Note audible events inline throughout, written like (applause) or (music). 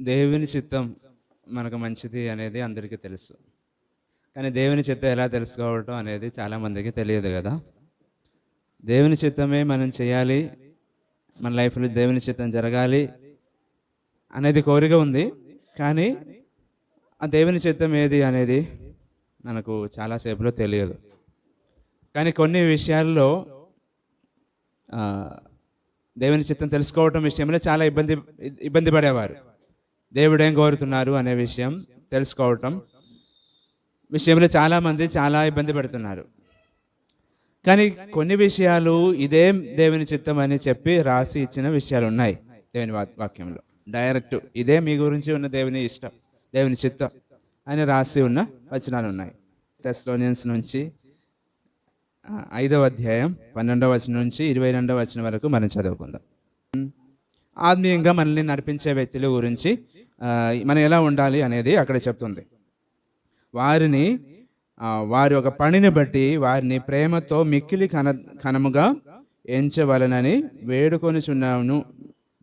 దేవుని చిత్తం మనకు మంచిది అనేది అందరికీ తెలుసు. కానీ దేవుని చిత్తం ఎలా తెలుసుకోవటం అనేది చాలామందికి తెలియదు కదా. దేవుని చిత్తమే మనం చేయాలి మన లైఫ్లో దేవుని చిత్తం జరగాలి అనేది కోరిక ఉంది. కానీ ఆ దేవుని చిత్తం ఏది అనేది మనకు చాలాసేపులో తెలియదు. కానీ కొన్ని విషయాల్లో దేవుని చిత్తం తెలుసుకోవటం విషయంలో చాలా ఇబ్బంది ఇబ్బంది పడేవారు. దేవుడు ఏం కోరుతున్నారు అనే విషయం తెలుసుకోవటం. విషయంలో చాలామంది చాలా ఇబ్బంది పెడుతున్నారు. కానీ కొన్ని విషయాలు ఇదే దేవుని చిత్తం అని చెప్పి రాసి ఇచ్చిన విషయాలు ఉన్నాయి దేవుని వాక్యంలో. డైరెక్ట్ ఇదే మీ గురించి ఉన్న దేవుని ఇష్టం దేవుని చిత్తం అని రాసి ఉన్న వచనాలు ఉన్నాయి. టెస్లోనియన్స్ నుంచి ఐదవ అధ్యాయం పన్నెండవ వచనం నుంచి ఇరవై రెండవ వచనం వరకు మనం చదువుకుందాం. ఆత్మీయంగా మనల్ని నడిపించే వ్యక్తుల గురించి మనం ఎలా ఉండాలి అనేది అక్కడ చెప్తుంది. వారిని వారి ఒక పనిని బట్టి వారిని ప్రేమతో మిక్కిలి కన కనముగా ఎంచవలనని వేడుకొనిచున్నాము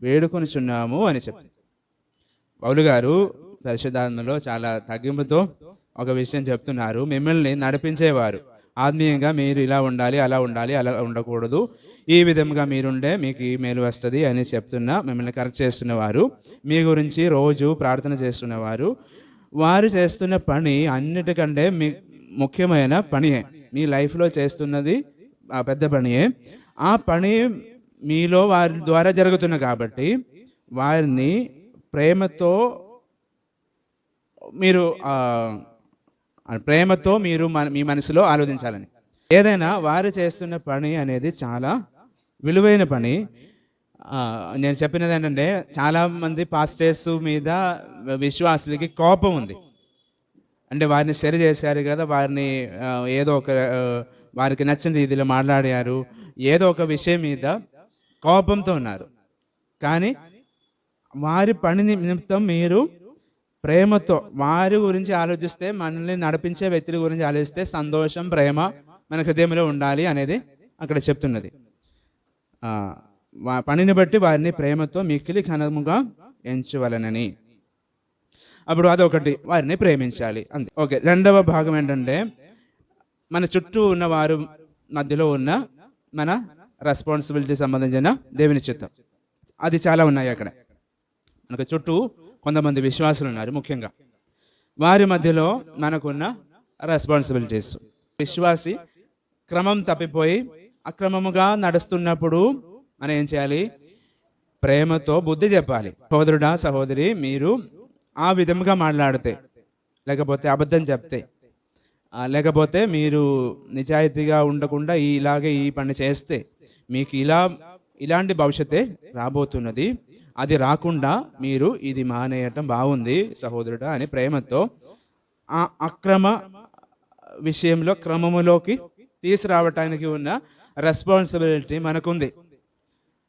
వేడుకొనిచున్నాము అని చెప్తుంది. పౌలు గారు పరిశుధాత్మలో చాలా తగ్గింపుతో ఒక విషయం చెప్తున్నారు. మిమ్మల్ని నడిపించేవారు. ఆత్మీయంగా మీరు ఇలా ఉండాలి అలా ఉండాలి అలా ఉండకూడదు. ఈ విధంగా మీరుండే మీకు ఈ మేలు వస్తుంది అని చెప్తున్న మిమ్మల్ని కరెక్ట్ చేస్తున్నవారు మీ గురించి రోజు ప్రార్థన చేస్తున్నవారు వారు చేస్తున్న పని అన్నిటికంటే మీ ముఖ్యమైన పనియే. మీ లైఫ్లో చేస్తున్నది ఆ పెద్ద పనియే. ఆ పని మీలో వారి ద్వారా జరుగుతున్న కాబట్టి వారిని ప్రేమతో మీరు ప్రేమతో మీరు మన మీ మనసులో ఆలోచించాలని. ఏదైనా వారు చేస్తున్న పని అనేది చాలా విలువైన పని. నేను చెప్పినది ఏంటంటే చాలామంది పాస్టర్స్ మీద విశ్వాసులకి కోపం ఉంది. అంటే వారిని సరి చేశారు కదా వారిని ఏదో ఒక వారికి నచ్చిన రీతిలో మాట్లాడారు ఏదో ఒక విషయం మీద కోపంతో ఉన్నారు. కానీ వారి పని నిమిత్తం మీరు ప్రేమతో వారి గురించి ఆలోచిస్తే మనల్ని నడిపించే వ్యక్తుల గురించి ఆలోచిస్తే సంతోషం ప్రేమ మన హృదయంలో ఉండాలి అనేది అక్కడ చెప్తున్నది. పనిని బట్టి వారిని ప్రేమతో మిక్కిలి ఘనముగా ఎంచవలనని. అప్పుడు అదొకటి వారిని ప్రేమించాలి. అంతే ఓకే రెండవ భాగం ఏంటంటే మన చుట్టూ ఉన్న వారు మధ్యలో ఉన్న మన రెస్పాన్సిబిలిటీ సంబంధించిన దేవుని చిత్తం. అది చాలా ఉన్నాయి అక్కడ. మనకు చుట్టూ కొంతమంది విశ్వాసులు ఉన్నారు ముఖ్యంగా. వారి మధ్యలో మనకున్న రెస్పాన్సిబిలిటీస్ విశ్వాసి క్రమం తప్పిపోయి అక్రమముగా నడుస్తున్నప్పుడు మనం ఏం చేయాలి? ప్రేమతో బుద్ధి చెప్పాలి. సహోదరుడా సహోదరి మీరు ఆ విధముగా మాట్లాడితే లేకపోతే అబద్ధం చెప్తే లేకపోతే మీరు నిజాయితీగా ఉండకుండా ఇలాగే ఈ పని చేస్తే మీకు ఇలా ఇలాంటి భవిష్యత్తే రాబోతున్నది. అది రాకుండా మీరు ఇది మానేయటం బాగుంది సహోదరుడా అని ప్రేమతో ఆ అక్రమ విషయంలో క్రమములోకి తీసుకురావటానికి ఉన్న రెస్పాన్సిబిలిటీ మనకుంది.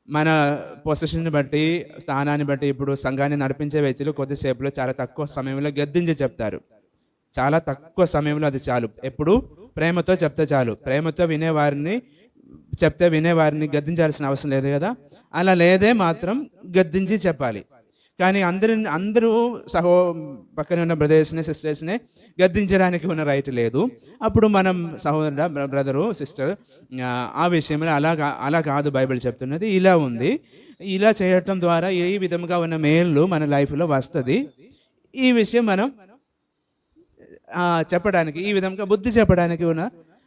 మన పొజిషన్ని బట్టి స్థానాన్ని బట్టి ఇప్పుడు సంఘాన్ని నడిపించే వ్యక్తులు కొద్దిసేపులో చాలా తక్కువ సమయంలో గద్దించి చెప్తారు. చాలా తక్కువ సమయంలో అది చాలు. ఎప్పుడు? ప్రేమతో చెప్తే చాలు. ప్రేమతో వినేవారిని చెప్తే వినేవారిని గద్దించాల్సిన అవసరం లేదు కదా? అలా లేదే మాత్రం గద్దించి చెప్పాలి. కానీ అందరి అందరూ సహో పక్కన ఉన్న బ్రదర్స్ని సిస్టర్స్ని గద్దించడానికి ఉన్న రైట్ లేదు. అప్పుడు మనం సహోదరుడ బ్రదరు సిస్టర్ ఆ విషయంలో అలా అలా కాదు బైబిల్ చెప్తున్నది. ఇలా ఉంది. ఇలా చేయటం ద్వారా ఈ విధంగా ఉన్న మేళ్ళు మన లైఫ్లో వస్తుంది. ఈ విషయం మనం చెప్పడానికి ఈ విధంగా బుద్ధి చెప్పడానికి ఉన్న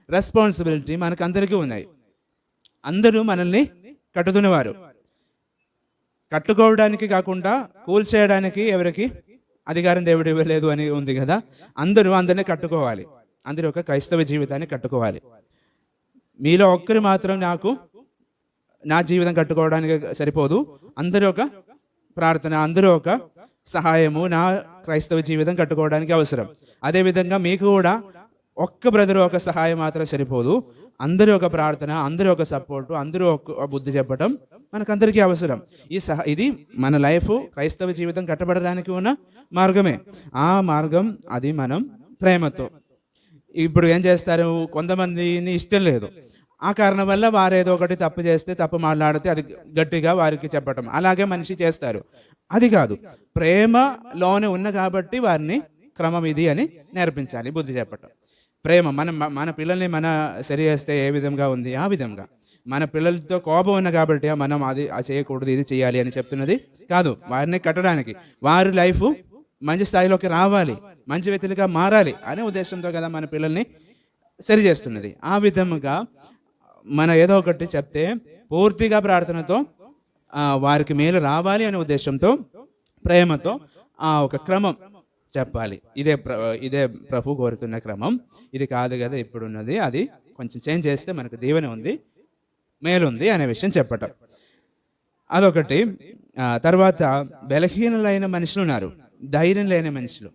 రెస్పాన్సిబిలిటీ మనకు అందరికీ ఉన్నాయి. అందరూ మనల్ని కట్టుతున్నవారు కట్టుకోవడానికి కాకుండా కూల్చేయడానికి ఎవరికి? అధికారం దేవుడు ఇవ్వలేదు అని ఉంది కదా. అందరూ అందరినీ కట్టుకోవాలి. అందరూ ఒక క్రైస్తవ జీవితాన్ని కట్టుకోవాలి. మీలో ఒక్కరు మాత్రం నాకు నా జీవితం కట్టుకోవడానికి సరిపోదు. అందరూ ఒక ప్రార్థన అందరూ ఒక సహాయము నా క్రైస్తవ జీవితం కట్టుకోవడానికి అవసరం. అదేవిధంగా మీకు కూడా ఒక్క బ్రదర్ ఒక సహాయం మాత్రం సరిపోదు. అందరి ఒక ప్రార్థన అందరూ ఒక సపోర్టు అందరూ ఒక బుద్ధి చెప్పడం మనకందరికీ అవసరం. ఈ సహ ఇది మన లైఫ్ క్రైస్తవ జీవితం కట్టబడడానికి ఉన్న మార్గమే. ఆ మార్గం అది మనం ప్రేమతో. ఇప్పుడు ఏం చేస్తారు? కొంతమందిని ఇష్టం లేదు. ఆ కారణం వల్ల వారు ఏదో ఒకటి తప్పు చేస్తే తప్పు మాట్లాడితే అది గట్టిగా వారికి చెప్పటం. అలాగే మనిషి చేస్తారు. అది కాదు. ప్రేమలోనే ఉన్న కాబట్టి వారిని క్రమం ఇది అని నేర్పించాలి బుద్ధి చెప్పటం. ప్రేమ మన మన పిల్లల్ని మన సరి చేస్తే ఏ విధంగా ఉంది? ఆ విధంగా. మన పిల్లలతో కోపం ఉన్న కాబట్టి మనం అది చేయకూడదు ఇది చేయాలి అని చెప్తున్నది కాదు. వారిని కట్టడానికి. వారి లైఫ్ మంచి స్థాయిలోకి రావాలి. మంచి వ్యక్తులుగా మారాలి అనే ఉద్దేశంతో కదా మన పిల్లల్ని సరి చేస్తున్నది. ఆ విధముగా మన ఏదో ఒకటి చెప్తే పూర్తిగా ప్రార్థనతో వారికి మేలు రావాలి అనే ఉద్దేశంతో ప్రేమతో ఆ ఒక క్రమం చెప్పాలి. ఇదే ప్ర ఇదే ప్రభు కోరుతున్న క్రమం. ఇది కాదు కదా ఇప్పుడున్నది. అది కొంచెం చేంజ్ చేస్తే మనకు దీవెన ఉంది మేలుంది అనే విషయం చెప్పటం. అదొకటి. తర్వాత బలహీనులైన మనుషులు ఉన్నారు. ధైర్యం లేని మనుషులు.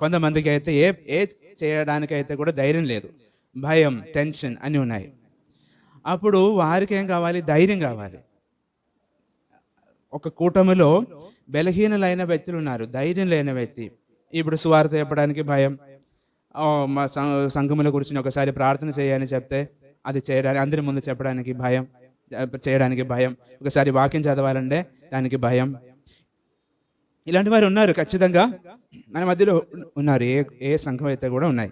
కొంతమందికి అయితే ఏ ఏ చేయడానికైతే కూడా ధైర్యం లేదు. భయం టెన్షన్ అన్నీ ఉన్నాయి. అప్పుడు వారికి ఏం కావాలి? ధైర్యం కావాలి. ఒక కూటమిలో బలహీనులైన వ్యక్తులు ఉన్నారు. ధైర్యం లేని వ్యక్తి. ఇప్పుడు సువార్త చెప్పడానికి భయం. మా సంఘముల గురించి ఒకసారి ప్రార్థన చేయని చెప్తే అది చేయడానికి అందరి ముందు చెప్పడానికి భయం. చేయడానికి భయం. ఒకసారి వాక్యం చదవాలంటే దానికి భయం. ఇలాంటి వారు ఉన్నారు ఖచ్చితంగా. మన మధ్యలో ఉన్నారు. ఏ ఏ సంఘం అయితే కూడా ఉన్నాయి.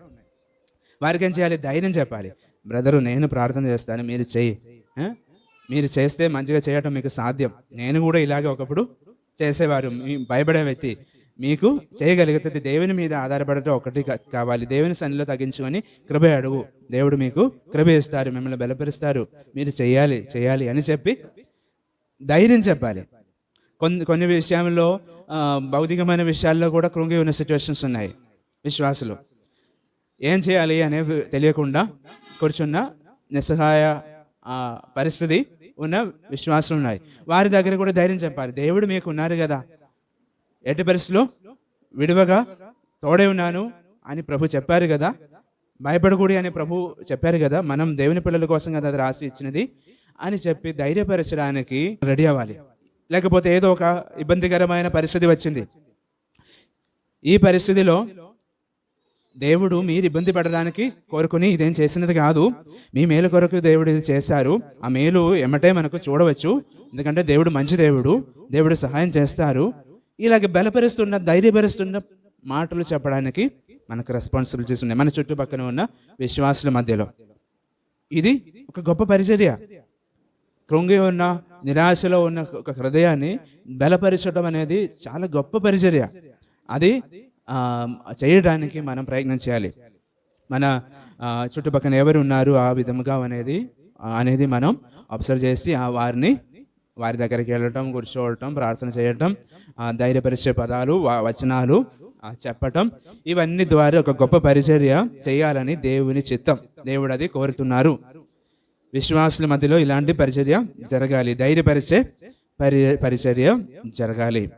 వారికి ఏం చేయాలి? ధైర్యం చెప్పాలి. బ్రదరు నేను ప్రార్థన చేస్తాను. మీరు చెయ్యి మీరు చేస్తే మంచిగా చేయటం మీకు సాధ్యం. నేను కూడా ఇలాగే ఒకప్పుడు చేసేవారు. భయపడే వ్యక్తి. మీకు చేయగలిగితే దేవుని మీద ఆధారపడటం ఒకటి కావాలి. దేవుని సన్నిలో తగ్గించుకొని కృప అడుగు. దేవుడు మీకు కృప ఇస్తారు మిమ్మల్ని బలపరుస్తారు. మీరు చేయాలి చేయాలి అని చెప్పి ధైర్యం చెప్పాలి. కొన్ని కొన్ని విషయాల్లో భౌతికమైన విషయాల్లో కూడా కృంగి ఉన్న సిచ్యువేషన్స్ ఉన్నాయి విశ్వాసులు. ఏం చేయాలి అనే తెలియకుండా కూర్చున్న నిస్సహాయ పరిస్థితి ఉన్న విశ్వాసులు ఉన్నాయి. వారి దగ్గర కూడా ధైర్యం చెప్పాలి. దేవుడు మీకు ఉన్నారు కదా. ఎట్టి పరిస్థితిలో విడువగా తోడే ఉన్నాను అని ప్రభు చెప్పారు కదా. భయపడకూడి అని ప్రభు చెప్పారు కదా. మనం దేవుని పిల్లల కోసం కదా అది రాసి ఇచ్చినది అని చెప్పి ధైర్యపరచడానికి రెడీ అవ్వాలి. లేకపోతే ఏదో ఒక ఇబ్బందికరమైన పరిస్థితి వచ్చింది. ఈ పరిస్థితిలో దేవుడు మీరు ఇబ్బంది పడడానికి కోరుకుని ఇదేం చేసినది కాదు. మీ మేలు కొరకు దేవుడు ఇది చేశారు. ఆ మేలు ఎమ్మటే మనకు చూడవచ్చు. ఎందుకంటే దేవుడు మంచి దేవుడు. దేవుడు సహాయం చేస్తారు. ఇలాగ బలపరుస్తున్న ధైర్యపరుస్తున్న మాటలు చెప్పడానికి మనకు రెస్పాన్సిబిలిటీస్ ఉన్నాయి. మన చుట్టుపక్కల ఉన్న విశ్వాసుల మధ్యలో. ఇది ఒక గొప్ప పరిచర్య. కృంగి ఉన్న నిరాశలో ఉన్న ఒక హృదయాన్ని బలపరచడం అనేది చాలా గొప్ప పరిచర్య. అది చేయడానికి మనం ప్రయత్నం చేయాలి. మన చుట్టుపక్కన ఎవరు ఉన్నారు ఆ విధముగా అనేది అనేది మనం అబ్జర్వ్ చేసి ఆ వారిని వారి దగ్గరికి వెళ్ళటం కూర్చోవటం ప్రార్థన చేయటం ధైర్యపరిచే పదాలు వా- వచనాలు చెప్పటం ఇవన్నీ ద్వారా ఒక గొప్ప పరిచర్య చేయాలని దేవుని చిత్తం. దేవుడు అది కోరుతున్నారు. విశ్వాసుల మధ్యలో ఇలాంటి పరిచర్య జరగాలి. ధైర్యపరిచే పరి పరిచర్య జరగాలి.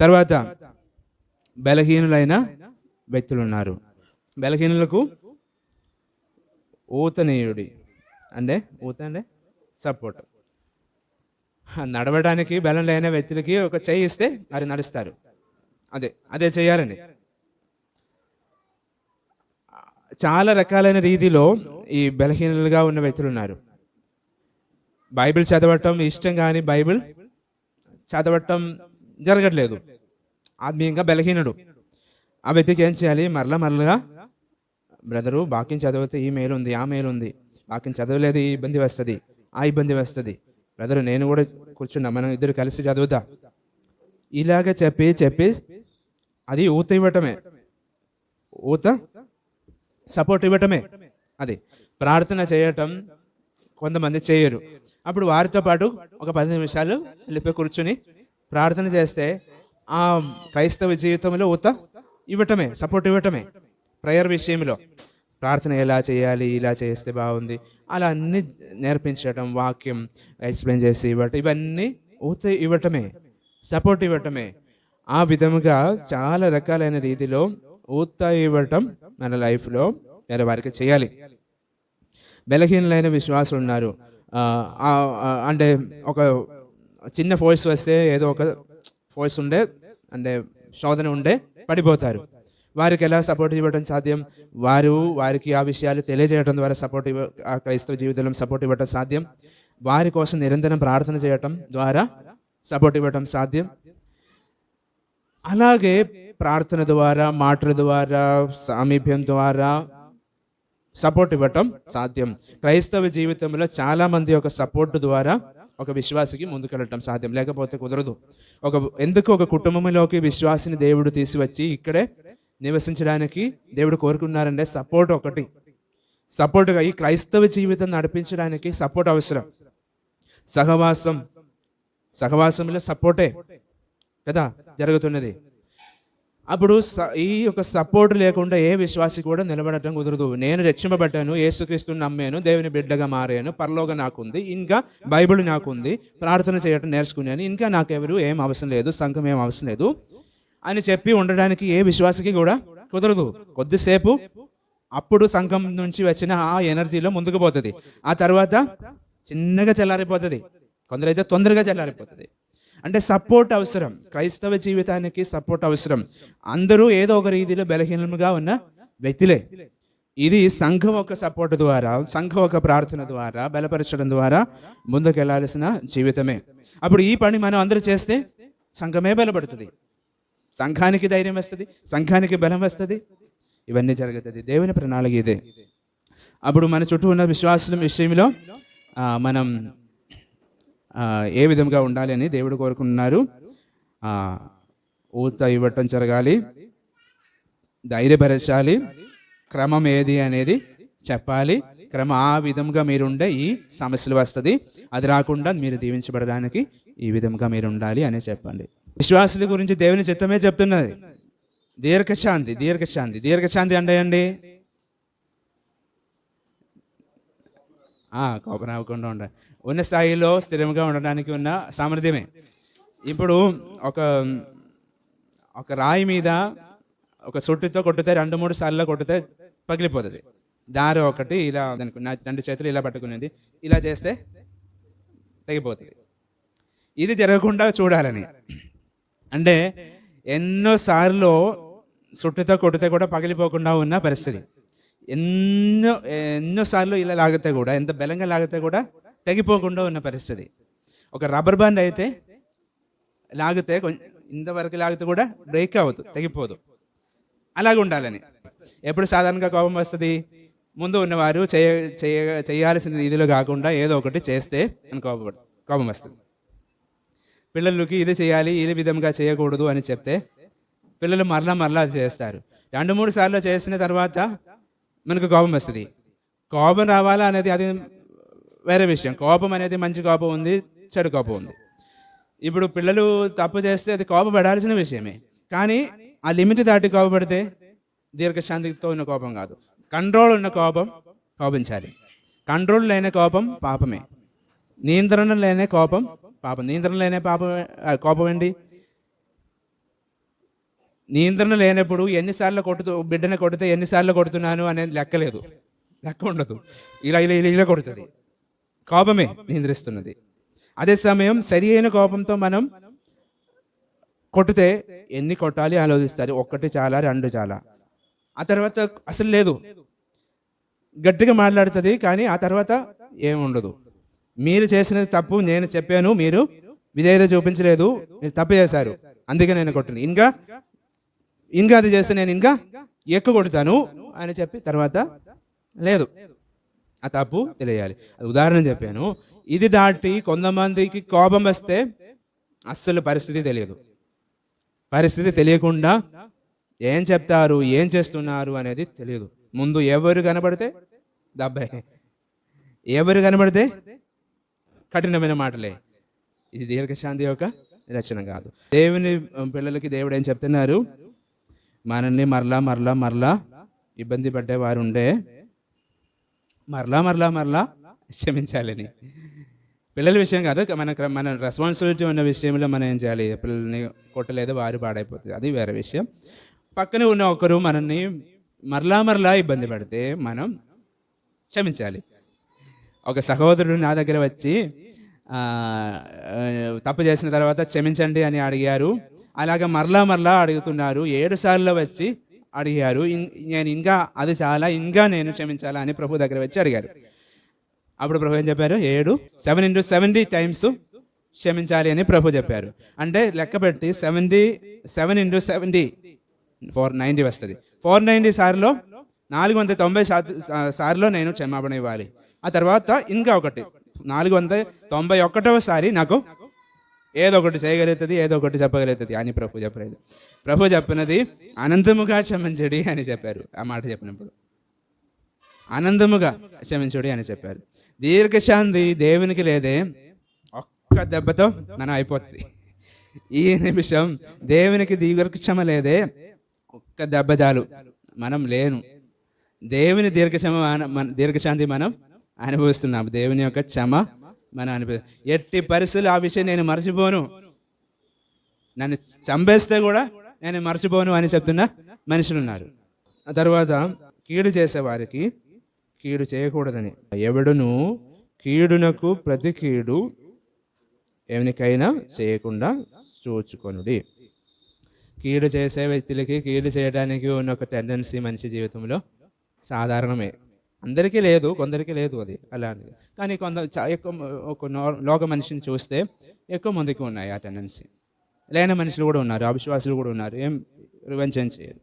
తర్వాత బలహీనులైన వ్యక్తులు ఉన్నారు బలహీనులకు ఊతనీయుడి అంటే ఊత అంటే సపోర్ట్. నడవడానికి బలం లేని వ్యక్తులకి ఒక చేయి ఇస్తే అది నడుస్తారు. అదే అదే చేయాలని. చాలా రకాలైన రీతిలో ఈ బలహీనలుగా ఉన్న వ్యక్తులు ఉన్నారు. బైబిల్ చదవటం ఇష్టం కానీ బైబిల్ చదవటం జరగట్లేదు. ఆత్మీయంగా బలహీనుడు. ఆ వ్యక్తికి ఏం చేయాలి? మరలా మరలగా బ్రదరు వాక్యం చదివితే ఈ మేలు ఉంది ఆ మేలు ఉంది. వాక్యం చదవలేదు ఈ ఇబ్బంది వస్తుంది ఆ ఇబ్బంది వస్తుంది. బ్రదర్ నేను కూడా కూర్చున్నా. మనం ఇద్దరు కలిసి చదువుతా. ఇలాగ చెప్పి చెప్పి అది ఊత ఇవ్వటమే. ఊత సపోర్ట్ ఇవ్వటమే. అది. ప్రార్థన చేయటం కొంతమంది చేయరు. అప్పుడు వారితో పాటు ఒక పది నిమిషాలు వెళ్ళిపోయి కూర్చుని ప్రార్థన చేస్తే ఆ క్రైస్తవ జీవితంలో ఊత ఇవ్వటమే సపోర్ట్ ఇవ్వటమే. ప్రేయర్ విషయంలో. ప్రార్థన ఎలా చేయాలి ఇలా చేస్తే బాగుంది. అలా అన్ని నేర్పించడం వాక్యం ఎక్స్ప్లెయిన్ చేసి ఇవ్వటం ఇవన్నీ ఊత ఇవ్వటమే సపోర్ట్ ఇవ్వటమే. ఆ విధముగా చాలా రకాలైన రీతిలో ఊత ఇవ్వటం మన లైఫ్లో వేరే వారికి చేయాలి. బలహీనలైన విశ్వాసులు ఉన్నారు. అంటే ఒక చిన్న ఫోర్స్ వస్తే ఏదో ఒక ఫోర్స్ ఉండే అంటే శోధన ఉండే పడిపోతారు. వారికి ఎలా సపోర్ట్ ఇవ్వడం సాధ్యం? వారు వారికి ఆ విషయాలు తెలియజేయడం ద్వారా సపోర్ట్ ఇవ్వ ఆ క్రైస్తవ జీవితంలో సపోర్ట్ ఇవ్వడం సాధ్యం. వారి కోసం నిరంతరం ప్రార్థన చేయటం ద్వారా సపోర్ట్ ఇవ్వటం సాధ్యం. అలాగే ప్రార్థన ద్వారా మాటల ద్వారా సామీప్యం ద్వారా సపోర్ట్ ఇవ్వటం సాధ్యం. క్రైస్తవ జీవితంలో చాలా మంది సపోర్ట్ ద్వారా ఒక విశ్వాసికి ముందుకెళ్ళటం సాధ్యం. లేకపోతే కుదరదు. ఒక ఎందుకు ఒక కుటుంబంలోకి విశ్వాసిని దేవుడు తీసివచ్చి ఇక్కడే నివసించడానికి దేవుడు కోరుకున్నారంటే సపోర్ట్ ఒకటి. సపోర్ట్గా ఈ క్రైస్తవ జీవితం నడిపించడానికి సపోర్ట్ అవసరం. సహవాసం. సహవాసంలో సపోర్టే కదా జరుగుతున్నది. అప్పుడు స- ఈ యొక్క సపోర్ట్ లేకుండా ఏ విశ్వాసి కూడా నిలబడటం కుదరదు. నేను రక్షింపబడ్డాను ఏసుక్రీస్తుని నమ్మాను దేవుని బిడ్డగా మారాను పరలోగా నాకుంది ఇంకా బైబిల్ నాకుంది ప్రార్థన చేయటం నేర్చుకున్నాను ఇంకా నాకెవరు ఏం అవసరం లేదు సంఘం ఏం అవసరం లేదు. అని చెప్పి ఉండడానికి ఏ విశ్వాసకి కూడా కుదరదు. కొద్దిసేపు అప్పుడు సంఘం నుంచి వచ్చిన ఆ ఎనర్జీలో ముందుకు పోతుంది. ఆ తర్వాత చిన్నగా చల్లారిపోతుంది. కొందరైతే తొందరగా చల్లారిపోతుంది. అంటే సపోర్ట్ అవసరం. క్రైస్తవ జీవితానికి సపోర్ట్ అవసరం. అందరూ ఏదో ఒక రీతిలో బలహీనంగా ఉన్న వ్యక్తులే. ఇది సంఘం ఒక సపోర్ట్ ద్వారా సంఘం ఒక ప్రార్థన ద్వారా బలపరచడం ద్వారా ముందుకెళ్ళాల్సిన జీవితమే. అప్పుడు ఈ పని మనం అందరూ చేస్తే సంఘమే బలపడుతుంది. సంఘానికి ధైర్యం వస్తుంది సంఘానికి బలం వస్తుంది. ఇవన్నీ జరుగుతుంది. దేవుని ప్రణాళిక ఇదే. అప్పుడు మన చుట్టూ ఉన్న విశ్వాసుల విషయంలో మనం ఏ విధంగా ఉండాలి అని దేవుడు కోరుకుంటున్నారు. ఊత ఇవ్వటం జరగాలి. ధైర్యపరచాలి. క్రమం ఏది అనేది చెప్పాలి. క్రమం ఆ విధంగా మీరుండే ఈ సమస్యలు వస్తుంది. అది రాకుండా మీరు దీవించబడడానికి ఈ విధంగా మీరు ఉండాలి అని చెప్పండి. విశ్వాసుల గురించి దేవుని చిత్తమే చెప్తున్నది. దీర్ఘశాంతి దీర్ఘశాంతి దీర్ఘశాంతి అంటే అండి కోపం అవ్వకుండా ఉండ. ఉన్న స్థాయిలో స్థిరంగా ఉండడానికి ఉన్న సామర్థ్యమే. ఇప్పుడు ఒక ఒక రాయి మీద ఒక సొట్టుతో కొట్టితే రెండు మూడు సార్లు కొట్టితే పగిలిపోతుంది. దారి ఒకటి ఇలా దానికి నా రెండు చేతులు ఇలా పట్టుకునేది. ఇలా చేస్తే తెగిపోతుంది. ఇది జరగకుండా చూడాలని. అంటే ఎన్నోసార్లు సుట్టుతో కొట్టితే కూడా పగిలిపోకుండా ఉన్న పరిస్థితి. ఎన్నో ఎన్నోసార్లు ఇలా లాగితే కూడా ఎంత బలంగా లాగితే కూడా తెగిపోకుండా ఉన్న పరిస్థితి. ఒక రబ్బర్ బ్యాండ్ అయితే లాగితే కొంచెం ఇంతవరకు లాగితే కూడా బ్రేక్ అవ్వదు తెగిపోదు. అలాగే ఉండాలని. ఎప్పుడు సాధారణంగా కోపం వస్తుంది? ముందు ఉన్నవారు చేయ చేయ చేయాల్సిన రీతిలో కాకుండా ఏదో ఒకటి చేస్తే అని కోపం కోపం వస్తుంది. పిల్లలకి ఇది చేయాలి ఈ విధంగా చేయకూడదు అని చెప్తే పిల్లలు మరలా మరలా అది చేస్తారు. రెండు మూడు సార్లు చేసిన తర్వాత మనకు కోపం వస్తుంది. కోపం రావాలా అనేది అది వేరే విషయం. కోపం అనేది మంచి కోపం ఉంది చెడు కోపం ఉంది. ఇప్పుడు పిల్లలు తప్పు చేస్తే అది కోపపడాల్సిన విషయమే. కానీ ఆ లిమిట్ దాటి కోపపడితే దీర్ఘశాంతితో ఉన్న కోపం కాదు. కంట్రోల్ ఉన్న కోపం కోపించాలి. కంట్రోల్ లేని కోపం పాపమే. నియంత్రణ లేని కోపం పాపం నియంత్రణ లేని పాపం కోపం అండి నియంత్రణ లేనప్పుడు ఎన్నిసార్లు కొడుతూ బిడ్డని కొడితే ఎన్నిసార్లు కొడుతున్నాను అనేది లెక్కలేదు లెక్క ఉండదు. ఇలా ఇలా ఇలా ఇలా కొడుతుంది. కోపమే నియంత్రిస్తున్నది. అదే సమయం సరి అయిన కోపంతో మనం కొట్టితే ఎన్ని కొట్టాలి ఆలోచిస్తారు. ఒక్కటి చాలా రెండు చాలా. ఆ తర్వాత అసలు లేదు. గట్టిగా మాట్లాడుతుంది కానీ ఆ తర్వాత ఏముండదు మీరు చేసినది తప్పు నేను చెప్పాను మీరు విధేయత చూపించలేదు మీరు తప్పు చేశారు. అందుకే నేను కొట్టింది ఇంకా ఇంకా అది చేస్తే నేను ఇంకా ఎక్కువ కొడతాను అని చెప్పి తర్వాత లేదు. ఆ తప్పు తెలియాలి. అది ఉదాహరణ చెప్పాను. ఇది దాటి కొంతమందికి కోపం వస్తే అస్సలు పరిస్థితి తెలియదు. పరిస్థితి తెలియకుండా ఏం చెప్తారు ఏం చేస్తున్నారు అనేది తెలియదు. ముందు ఎవరు కనబడితే దబ్బాయి ఎవరు కనబడితే కఠినమైన మాటలే. ఇది దీర్ఘశాంతి యొక్క రచన కాదు. దేవుని పిల్లలకి దేవుడు ఏం చెప్తున్నారు? మనల్ని మరలా మరలా మరలా ఇబ్బంది పడ్డేవారు ఉండే మరలా మరలా మరలా క్షమించాలని. పిల్లల విషయం కాదు మన మన రెస్పాన్సిబిలిటీ ఉన్న విషయంలో మనం ఏం చేయాలి? పిల్లల్ని కొట్టలేదు వారు పాడైపోతుంది అది వేరే విషయం. పక్కన ఉన్న ఒకరు మనల్ని మరలా మరలా ఇబ్బంది పడితే మనం క్షమించాలి. ఒక సహోదరుడు నా దగ్గర వచ్చి తప్పు చేసిన తర్వాత క్షమించండి అని అడిగారు. అలాగ మరలా మరలా అడుగుతున్నారు. ఏడు సార్లు వచ్చి అడిగారు. ఇం- నేను ఇంకా అది చాలా ఇంకా నేను క్షమించాలా అని ప్రభు దగ్గర వచ్చి అడిగారు. అప్పుడు ప్రభు ఏం చెప్పారు? ఏడు సెవెన్ ఇంటూ సెవెంటీ టైమ్స్ క్షమించాలి అని ప్రభు చెప్పారు. అంటే లెక్క పెట్టి seventy seven into seventy four ninety వస్తుంది. ఫోర్ నైంటీ సార్లో నాలుగు వందల తొంభై శాతం సార్లో నేను క్షమాపణ ఇవ్వాలి. ఆ తర్వాత ఇంకా ఒకటి. నాలుగు వందల తొంభై ఒకటవ సారి నాకు ఏదో ఒకటి చేయగలుగుతుంది ఏదో ఒకటి చెప్పగలుగుతుంది. అని ప్రభు చెప్పలేదు. ప్రభు చెప్పినది అనంతముగా క్షమించడి అని చెప్పారు. ఆ మాట చెప్పినప్పుడు. ఆనందముగా క్షమించుడి అని చెప్పారు. దీర్ఘశాంతి దేవునికి లేదే ఒక్క దెబ్బతో మనం అయిపోతుంది. ఈ నిమిషం దేవునికి దీర్ఘక్షమ లేదే ఒక్క దెబ్బ చాలు. మనం లేను. దేవుని దీర్ఘక్షమ మన- మన- దీర్ఘశాంతి మనం అనుభవిస్తున్నాం. దేవుని యొక్క క్షమ మనం అనుభవి ఎట్టి పరిస్థితులు ఆ విషయం నేను మర్చిపోను. నన్ను చంపేస్తే కూడా నేను మర్చిపోను అని చెప్తున్న మనుషులు ఉన్నారు ఆ తర్వాత కీడు చేసే వారికి కీడు చేయకూడదని. ఎవడును కీడునకు ప్రతి కీడు ఎవరికైనా చేయకుండా చూచుకొనుడి. కీడు చేసే వ్యక్తులకి కీడు చేయడానికి ఉన్న ఒక టెండెన్సీ మనిషి జీవితంలో సాధారణమే. అందరికీ లేదు కొందరికి లేదు అది అలాంటిది. కానీ కొంత చా- ఎక్కువ ఒక లోక మనిషిని చూస్తే ఎక్కువ మందికి ఉన్నాయి ఆ టెండెన్సీ లేని మనుషులు కూడా ఉన్నారు అవిశ్వాసులు కూడా ఉన్నారు ఏం రివెన్షన్ చేయరు.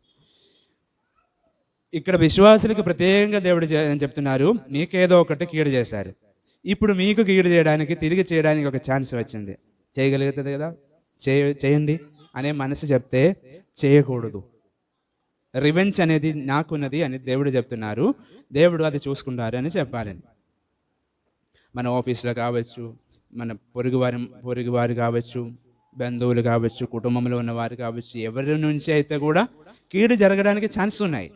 ఇక్కడ విశ్వాసులకు ప్రత్యేకంగా దేవుడు చే- చెప్తున్నారు మీకేదో ఒకటి కీడు చేశారు. ఇప్పుడు మీకు కీడు చేయడానికి తిరిగి చేయడానికి ఒక ఛాన్స్ వచ్చింది. చేయగలుగుతుంది కదా? చేయ చేయండి అనే మనసు చెప్తే చేయకూడదు. రివెంజ్ అనేది నాకున్నది అని దేవుడు చెప్తున్నారు. దేవుడు అది చూసుకుంటారు అని చెప్పాలని మన ఆఫీస్లో కావచ్చు మన పొరుగువారి పొరుగువారు కావచ్చు బంధువులు కావచ్చు కుటుంబంలో ఉన్నవారు కావచ్చు ఎవరి నుంచి అయితే కూడా కీడు జరగడానికి ఛాన్స్ ఉన్నాయి.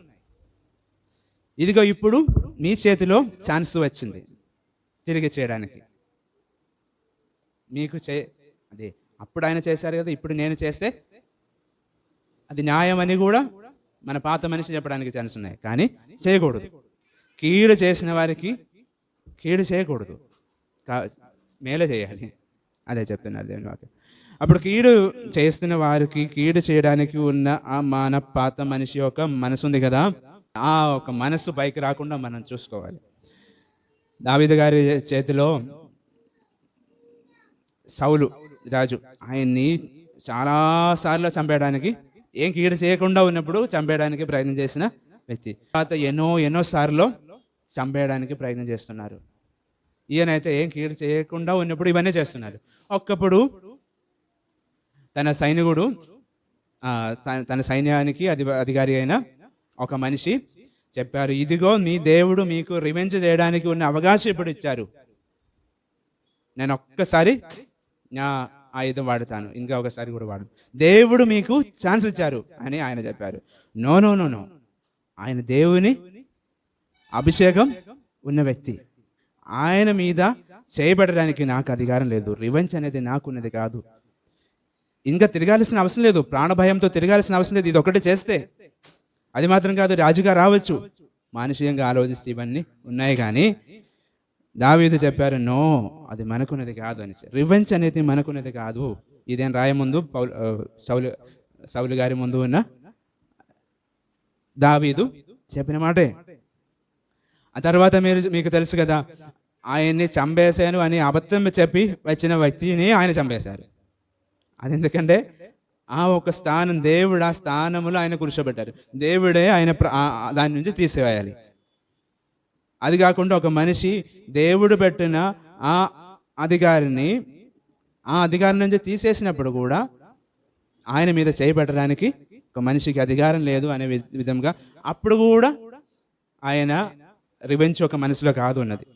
ఇదిగో ఇప్పుడు మీ చేతిలో ఛాన్స్ వచ్చింది తిరిగి చేయడానికి. మీకు చే అదే అప్పుడు ఆయన చేశారు కదా ఇప్పుడు నేను చేస్తే అది న్యాయం అని కూడా మన పాత మనిషి చెప్పడానికి ఛాన్స్ ఉన్నాయి. కానీ చేయకూడదు. కీడు చేసిన వారికి కీడు చేయకూడదు. కా మేలే చేయాలి. అదే చెప్తున్నారు దేవుని వాక్యం. అప్పుడు కీడు చేస్తున్న వారికి కీడు చేయడానికి ఉన్న ఆ మన పాత మనిషి యొక్క మనసు ఉంది కదా? ఆ ఒక మనసు పైకి రాకుండా మనం చూసుకోవాలి. దావిద గారి చేతిలో సౌలు రాజు ఆయన్ని చాలా సార్లు చంపేయడానికి ఏం కీడు చేయకుండా ఉన్నప్పుడు చంపేయడానికి ప్రయత్నం చేసిన వ్యక్తి. తర్వాత ఎన్నో ఎన్నో సార్లు చంపేయడానికి ప్రయత్నం చేస్తున్నారు. ఈయనైతే ఏం కీడు చేయకుండా ఉన్నప్పుడు ఇవన్నీ చేస్తున్నారు. ఒక్కప్పుడు తన సైనికుడు ఆ, తన- తన సైన్యానికి అధి అధికారి అయిన ఒక మనిషి చెప్పారు ఇదిగో మీ దేవుడు మీకు రివెంజ్ చేయడానికి ఉన్న అవకాశం ఇప్పుడు ఇచ్చారు. నేను ఒక్కసారి నా ఆయుధం వాడతాను. ఇంకా ఒకసారి కూడా వాడు. దేవుడు మీకు ఛాన్స్ ఇచ్చారు అని ఆయన చెప్పారు. నో నో నో నో ఆయన దేవుని అభిషేకం ఉన్న వ్యక్తి. ఆయన మీద చేయబడడానికి నాకు అధికారం లేదు. రివెంజ్ అనేది నాకున్నది కాదు. ఇంకా తిరగాల్సిన అవసరం లేదు. ప్రాణభయంతో తిరగాల్సిన అవసరం లేదు. ఇది ఒకటి చేస్తే అది మాత్రం కాదు రాజుగా రావచ్చు. మానుషీయంగా ఆలోచిస్తే ఇవన్నీ ఉన్నాయి కానీ దావీదు చెప్పారు నో అది మనకున్నది కాదు అని రివెంజ్ అనేది మనకున్నది కాదు. ఇదేం రాయ ముందు? పౌలు సౌలు సౌలు గారి ముందు ఉన్న దావీదు చెప్పిన మాటే. ఆ తర్వాత మీరు మీకు తెలుసు కదా ఆయన్ని చంపేశాను అని అబద్ధం చెప్పి వచ్చిన వ్యక్తిని ఆయన చంపేశారు. అది ఎందుకంటే ఆ ఒక స్థానం దేవుడు ఆ స్థానంలో ఆయన కూర్చోబెట్టారు. దేవుడే ఆయన ప్ర- ఆ- దాని నుంచి తీసివేయాలి. అది కాకుండా ఒక మనిషి దేవుడు పెట్టిన ఆ అధికారిని ఆ అధికారం నుంచి తీసేసినప్పుడు కూడా ఆయన మీద చేయబెట్టడానికి ఒక మనిషికి అధికారం లేదు అనే విధంగా అప్పుడు కూడా ఆయన రివెంజ్ ఒక మనసులో కాదు ఉన్నది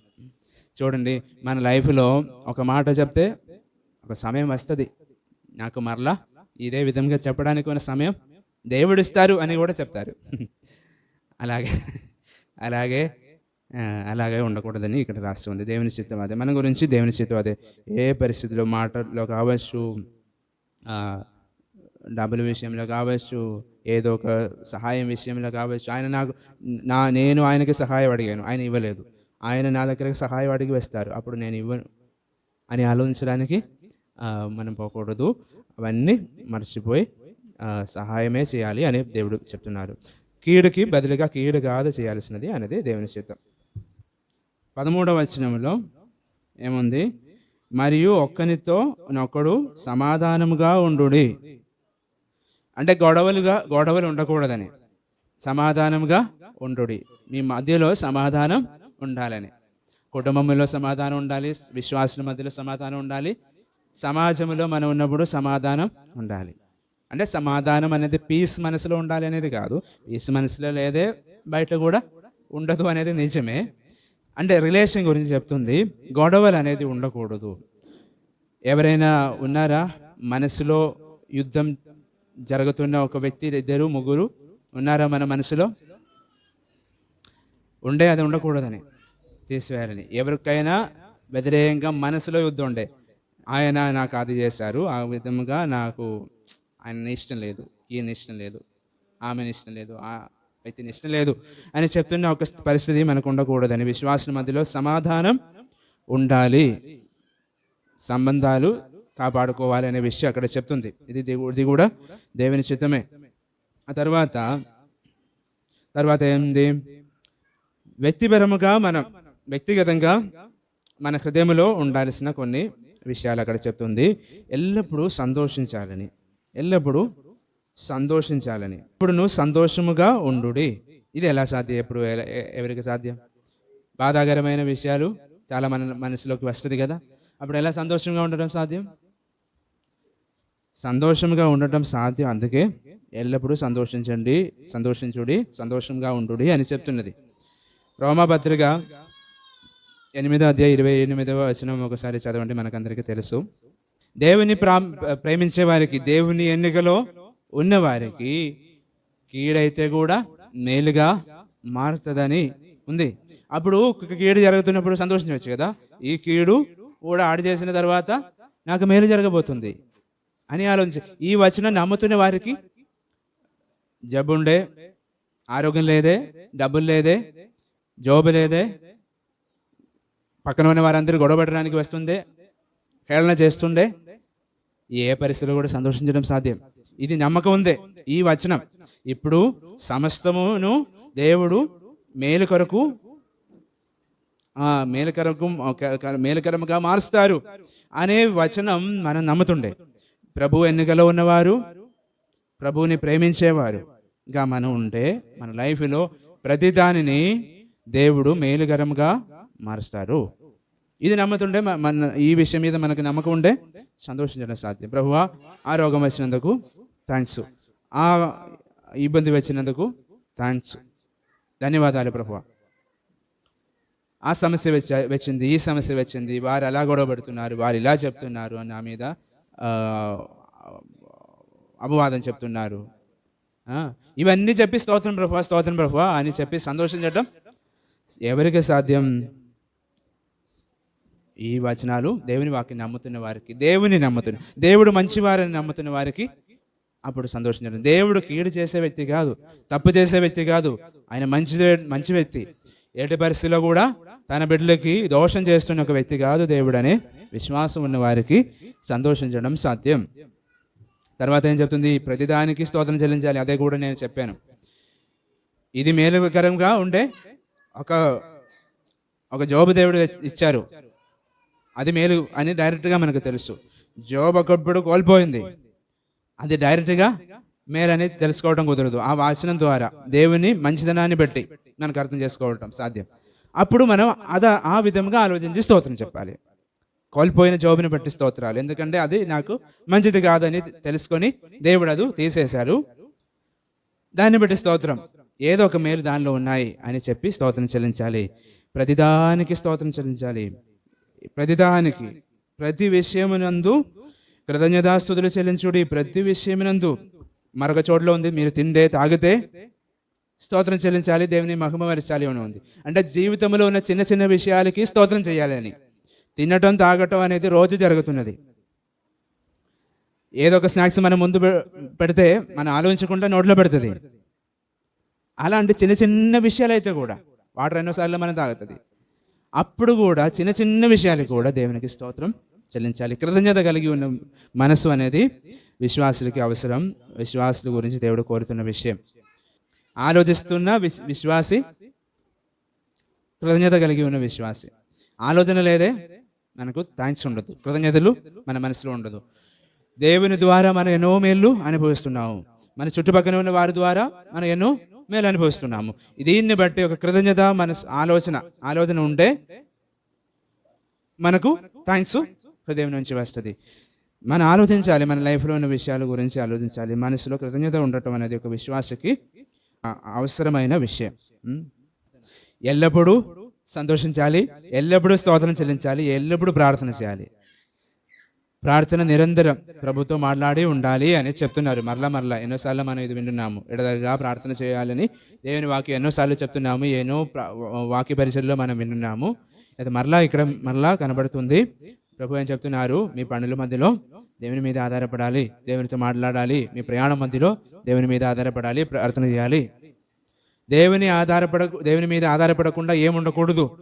చూడండి మన లైఫ్లో ఒక మాట చెప్తే ఒక సమయం వస్తుంది. నాకు మరలా ఇదే విధంగా చెప్పడానికి ఉన్న సమయం దేవుడిస్తారు అని కూడా చెప్తారు. (laughs) అలాగే అలాగే అలాగే ఉండకూడదని ఇక్కడ రాసి ఉంది. దేవుని చిత్తం అదే. మన గురించి దేవుని చిత్తం అదే. ఏ పరిస్థితిలో మాటల్లో కావచ్చు డబ్బుల విషయంలో కావచ్చు ఏదో ఒక సహాయం విషయంలో కావచ్చు ఆయన నాకు నా నేను ఆయనకి సహాయం అడిగాను. ఆయన ఇవ్వలేదు. ఆయన నా దగ్గరకు సహాయం అడిగి వేస్తారు. అప్పుడు నేను ఇవ్వను అని ఆలోచించడానికి మనం పోకూడదు. అవన్నీ మర్చిపోయి సహాయమే చేయాలి అని దేవుడు చెప్తున్నారు. కీడుకి బదులుగా కీడు కాదు చేయాల్సినది అనేది దేవుని చిత్తం. పదమూడవ వచనంలో ఏముంది? మరియు ఒక్కనితో నొక్కడు సమాధానముగా ఉండుడి. అంటే గొడవలుగా గొడవలు ఉండకూడదని. సమాధానముగా ఉండుడి. మీ మధ్యలో సమాధానం ఉండాలని. కుటుంబంలో సమాధానం ఉండాలి విశ్వాసుల మధ్యలో సమాధానం ఉండాలి సమాజంలో మనం ఉన్నప్పుడు సమాధానం ఉండాలి. అంటే సమాధానం అనేది పీస్ మనసులో ఉండాలి అనేది కాదు. పీస్ మనసులో లేదే బయట కూడా ఉండదు అనేది నిజమే. అంటే రిలేషన్ గురించి చెప్తుంది. గొడవలు అనేది ఉండకూడదు. ఎవరైనా ఉన్నారా? మనసులో యుద్ధం జరుగుతున్న ఒక వ్యక్తి ఇద్దరు ముగ్గురు ఉన్నారా మన మనసులో? ఉండే అది ఉండకూడదని తీసివేయాలని. ఎవరికైనా వ్యతిరేకంగా మనసులో యుద్ధం ఉండే ఆయన నాకు అది చేశారు ఆ విధముగా నాకు ఆయన ఇష్టం లేదు ఈయన ఇష్టం లేదు ఆమెను ఇష్టం లేదు అయితే ఇష్టం లేదు అని చెప్తున్న ఒక పరిస్థితి మనకు ఉండకూడదని. విశ్వాసం మధ్యలో సమాధానం ఉండాలి. సంబంధాలు కాపాడుకోవాలి అనే విషయం అక్కడ చెప్తుంది. ఇది ఇది కూడా దేవుని చిత్తమే. ఆ తర్వాత తర్వాత ఏంది? వ్యక్తిపరముగా మనం వ్యక్తిగతంగా మన హృదయంలో ఉండాల్సిన కొన్ని విషయాలు అక్కడ చెప్తుంది. ఎల్లప్పుడూ సంతోషించాలని ఎల్లప్పుడూ సంతోషించాలని. ఇప్పుడు నువ్వు సంతోషముగా ఉండుడి. ఇది ఎలా సాధ్యం? ఎప్పుడు ఎవరికి సాధ్యం? బాధాకరమైన విషయాలు చాలా మన మనసులోకి వస్తుంది కదా. అప్పుడు ఎలా సంతోషంగా ఉండటం సాధ్యం? సంతోషంగా ఉండటం సాధ్యం. అందుకే ఎల్లప్పుడూ సంతోషించండి సంతోషించుడి సంతోషంగా ఉండుడి అని చెప్తున్నది. రోమాపత్రిక ఎనిమిదో అధ్యాయ ఇరవై ఎనిమిదవ వచనం ఒకసారి చదవండి మనకందరికీ తెలుసు. దేవుని ప్రా ప్రేమించే వారికి దేవుని ఎన్నికలో ఉన్నవారికి కీడైతే కూడా మేలుగా మారుతుందని ఉంది. అప్పుడు ఒక కీడు జరుగుతున్నప్పుడు సంతోషించవచ్చు కదా? ఈ కీడు కూడా ఆడి చేసిన తర్వాత నాకు మేలు జరగబోతుంది అని ఆలోచించి ఈ వచనం నమ్ముతున్న వారికి జబ్బుండే ఆరోగ్యం లేదే డబ్బులు లేదే జాబ్ లేదే పక్కన ఉన్న వారందరూ గొడవపడడానికి వస్తుండే హేళన చేస్తుండే ఏ పరిస్థితిలో కూడా సంతోషించడం సాధ్యం. ఇది నమ్మకం ఉందే. ఈ వచనం. ఇప్పుడు సమస్తమును దేవుడు మేలు కొరకు మేలకరకు మేలకరముగా మారుస్తారు అనే వచనం మనం నమ్ముతుండే. ప్రభు ఎన్నికలో ఉన్నవారు? ప్రభువుని ప్రేమించేవారు. ఇంకా మనం ఉంటే మన లైఫ్లో ప్రతి దానిని దేవుడు మేలుకరంగా మారుస్తారు. ఇది నమ్ముతుండే మన ఈ విషయం మీద మనకు నమ్మకం ఉండే? సంతోషించడం సాధ్యం. ప్రభువా ఆ రోగం వచ్చినందుకు థ్యాంక్స్ ఆ ఇబ్బంది వచ్చినందుకు థ్యాంక్స్ ధన్యవాదాలు ప్రభు ఆ సమస్య వచ్చ వచ్చింది ఈ సమస్య వచ్చింది. వారు అలా గొడవపడుతున్నారు వారు ఇలా చెప్తున్నారు అని నా మీద అపవాదం చెప్తున్నారు. ఇవన్నీ చెప్పి స్తోత్రం ప్రభు స్తోత్రం ప్రభు అని చెప్పి సంతోషించటం ఎవరికి సాధ్యం? ఈ వచనాలు దేవుని వాక్యం నమ్ముతున్న వారికి దేవుని నమ్ముతున్న దేవుడు మంచివారని నమ్ముతున్న వారికి అప్పుడు సంతోషించడం దేవుడు కీడు చేసే వ్యక్తి కాదు తప్పు చేసే వ్యక్తి కాదు. ఆయన మంచి మంచి వ్యక్తి. ఎట్టి పరిస్థితిలో కూడా తన బిడ్డలకి దోషం చేస్తున్న ఒక వ్యక్తి కాదు దేవుడు అనే విశ్వాసం ఉన్న వారికి సంతోషించడం సాధ్యం. తర్వాత ఏం చెప్తుంది? ప్రతిదానికి స్తోత్రం చెల్లించాలి. అదే కూడా నేను చెప్పాను. ఇది మేలుకరంగా ఉండే ఒక ఒక జోబు దేవుడు ఇచ్చారు. అది మేలు అని డైరెక్ట్గా మనకు తెలుసు. జోబ్ ఒకప్పుడు కోల్పోయింది. అది డైరెక్ట్గా మేలు అనేది తెలుసుకోవడం కుదరదు. ఆ వాచనం ద్వారా దేవుని మంచిదనాన్ని బట్టి మనకు అర్థం చేసుకోవటం సాధ్యం. అప్పుడు మనం అద ఆ విధంగా ఆలోచించి స్తోత్రం చెప్పాలి. కోల్పోయిన జోబుని బట్టి స్తోత్రాలు. ఎందుకంటే అది నాకు మంచిది కాదని తెలుసుకొని దేవుడు అది తీసేశారు. దాన్ని బట్టి స్తోత్రం. ఏదో ఒక మేలు దానిలో ఉన్నాయి అని చెప్పి స్తోత్రం చెల్లించాలి. ప్రతిదానికి స్తోత్రం చెల్లించాలి. ప్రతిదానికి ప్రతి విషయమునందు కృతజ్ఞతాస్తుతులు చెల్లించుడి ప్రతి విషయమునందు మరొక చోట్ల ఉంది. మీరు తిండే తాగితే స్తోత్రం చెల్లించాలి దేవుని మహిమపరచాలి అని ఉంది. అంటే జీవితంలో ఉన్న చిన్న చిన్న విషయాలకి స్తోత్రం చేయాలి అని. తినటం తాగటం అనేది రోజు జరుగుతున్నది. ఏదో ఒక స్నాక్స్ మనం ముందు పెడితే మనం ఆలోచించకుండా నోట్లో పెడుతుంది. అలాంటి చిన్న చిన్న విషయాలు అయితే కూడా వాటర్ ఎన్నోసార్లు మనం తాగుతుంది. అప్పుడు కూడా చిన్న చిన్న విషయాలు కూడా దేవునికి స్తోత్రం చెల్లించాలి. కృతజ్ఞత కలిగి ఉన్న మనసు అనేది విశ్వాసులకి అవసరం. విశ్వాసుల గురించి దేవుడు కోరుతున్న విషయం. ఆలోచిస్తున్న విశ్వాసి కృతజ్ఞత కలిగి ఉన్న విశ్వాసి. ఆలోచన లేదే మనకు థ్యాంక్స్ ఉండదు. కృతజ్ఞతలు మన మనసులో ఉండదు. దేవుని ద్వారా మనం ఎన్నో మేళ్ళు అనుభవిస్తున్నాము. మన చుట్టుపక్కల ఉన్న వారి ద్వారా మనం ఎన్నో మేలు అనుభవిస్తున్నాము. దీన్ని బట్టి ఒక కృతజ్ఞత మన ఆలోచన ఆలోచన ఉంటే మనకు థ్యాంక్స్ హృదయం నుంచి వస్తుంది. మనం ఆలోచించాలి మన లైఫ్లో ఉన్న విషయాల గురించి ఆలోచించాలి. మనసులో కృతజ్ఞత ఉండటం అనేది ఒక విశ్వాసకి అవసరమైన విషయం. ఎల్లప్పుడూ సంతోషించాలి ఎల్లప్పుడూ స్తోత్రం చెల్లించాలి ఎల్లప్పుడూ ప్రార్థన చేయాలి. ప్రార్థన నిరంతరం ప్రభుతో మాట్లాడి ఉండాలి అని చెప్తున్నారు. మరలా మరలా ఎన్నోసార్లు మనం ఇది వింటున్నాము. ఎడదగా ప్రార్థన చేయాలని దేవుని వాక్యం ఎన్నోసార్లు చెప్తున్నాము. ఎన్నో వాక్య పరిచయలో మనం వింటున్నాము. అది మరలా ఇక్కడ మరలా కనబడుతుంది. ప్రభు ఏం చెప్తున్నారు? మీ పనుల మధ్యలో దేవుని మీద ఆధారపడాలి. దేవునితో మాట్లాడాలి. మీ ప్రయాణం మధ్యలో దేవుని మీద ఆధారపడాలి. ప్రార్థన చేయాలి. దేవుని ఆధారపడ దేవుని మీద ఆధారపడకుండా ఏముండకూడదు.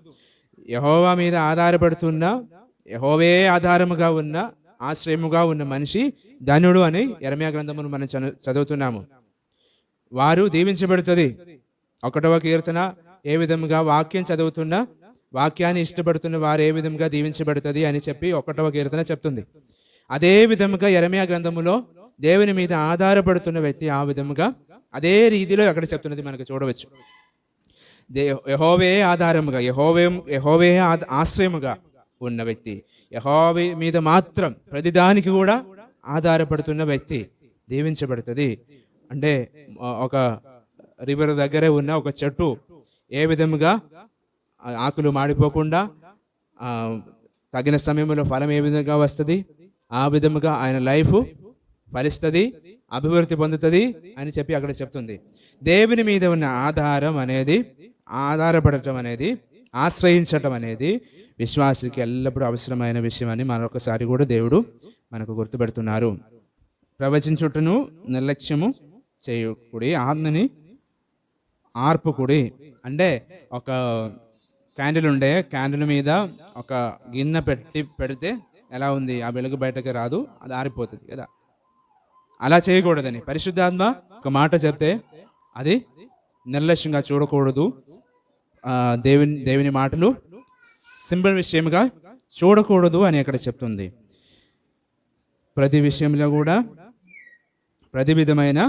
యహోవా మీద ఆధారపడుతున్న యహోవే ఆధారముగా ఉన్న ఆశ్రయముగా ఉన్న మనిషి ధనుడు అని ఎరమ్యా గ్రంథమును మనం చదువుతున్నాము. వారు దీవించబడుతుంది. ఒకటవ కీర్తన ఏ విధముగా వాక్యం చదువుతున్నా వాక్యాన్ని ఇష్టపడుతున్న వారు ఏ విధంగా దీవించబడుతుంది అని చెప్పి ఒకటవ కీర్తన చెప్తుంది. అదే విధముగా ఎరమయా గ్రంథములో దేవుని మీద ఆధారపడుతున్న వ్యక్తి ఆ విధముగా అదే రీతిలో అక్కడ చెప్తున్నది మనకు చూడవచ్చు. దే యహోవే ఆధారముగా యహోవే యహోవే ఆశ్రయముగా ఉన్న వ్యక్తి యహోవే మీద మాత్రం ప్రతిదానికి కూడా ఆధారపడుతున్న వ్యక్తి దీవించబడుతుంది. అంటే ఒక రివర్ దగ్గరే ఉన్న ఒక చెట్టు ఏ విధముగా ఆకులు మాడిపోకుండా తగిన సమయంలో ఫలం ఏ విధంగా వస్తుంది? ఆ విధముగా ఆయన లైఫ్ ఫలిస్తుంది అభివృద్ధి పొందుతుంది అని చెప్పి అక్కడ చెప్తుంది. దేవుని మీద ఉన్న ఆధారం అనేది ఆధారపడటం అనేది ఆశ్రయించటం అనేది విశ్వాసికి ఎల్లప్పుడూ అవసరమైన విషయం అని మరొకసారి కూడా దేవుడు మనకు గుర్తుపెడుతున్నారు. ప్రవచించుటను నిర్లక్ష్యము చేయకుడి ఆత్మని ఆర్పుకుడి అంటే ఒక క్యాండిల్ ఉండే క్యాండిల్ మీద ఒక గిన్నె పెట్టి పెడితే ఎలా ఉంది? ఆ వెలుగు బయటకు రాదు అది ఆరిపోతుంది కదా. అలా చేయకూడదని. పరిశుద్ధాత్మ ఒక మాట చెప్తే అది నిర్లక్ష్యంగా చూడకూడదు. దేవుని దేవుని మాటలు సింపుల్ విషయంగా చూడకూడదు అని అక్కడ చెప్తుంది. ప్రతి విషయంలో కూడా ప్రతి విధమైన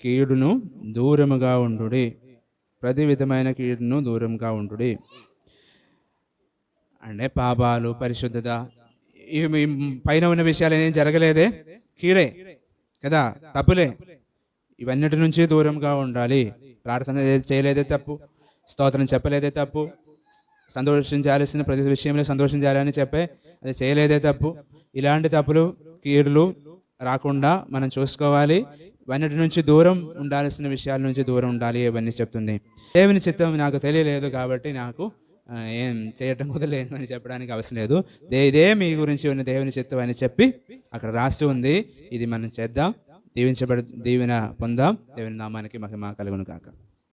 కీడును దూరముగా ఉండుడి. ప్రతి విధమైన కీడును దూరంగా ఉండుడి. అంటే పాపాలు పరిశుద్ధత ఇవి పైన ఉన్న విషయాలు ఏం జరగలేదే. కీడే కదా తప్పులే. ఇవన్నిటి నుంచి దూరంగా ఉండాలి. ప్రార్థన చేయలేదే తప్పు. స్తోత్రం చెప్పలేదే తప్పు. సంతోషించాల్సిన ప్రతి విషయంలో సంతోషించాలని చెప్పే అది చేయలేదే తప్పు. ఇలాంటి తప్పులు కీడులు రాకుండా మనం చూసుకోవాలి. ఇవన్నిటి నుంచి దూరం ఉండాల్సిన విషయాల నుంచి దూరం ఉండాలి ఇవన్నీ చెప్తుంది. దేవుని చిత్తం నాకు తెలియలేదు కాబట్టి నాకు ఏం చేయటం కుదరలేదు అని చెప్పడానికి అవసరం లేదు. ఇదే మీ గురించి ఉన్న దేవుని చిత్తం అని చెప్పి అక్కడ రాసి ఉంది. ఇది మనం చేద్దాం. దీవించబడి దీవెన పొందాం. దేవుని నామానికి మహిమ కలుగును కాక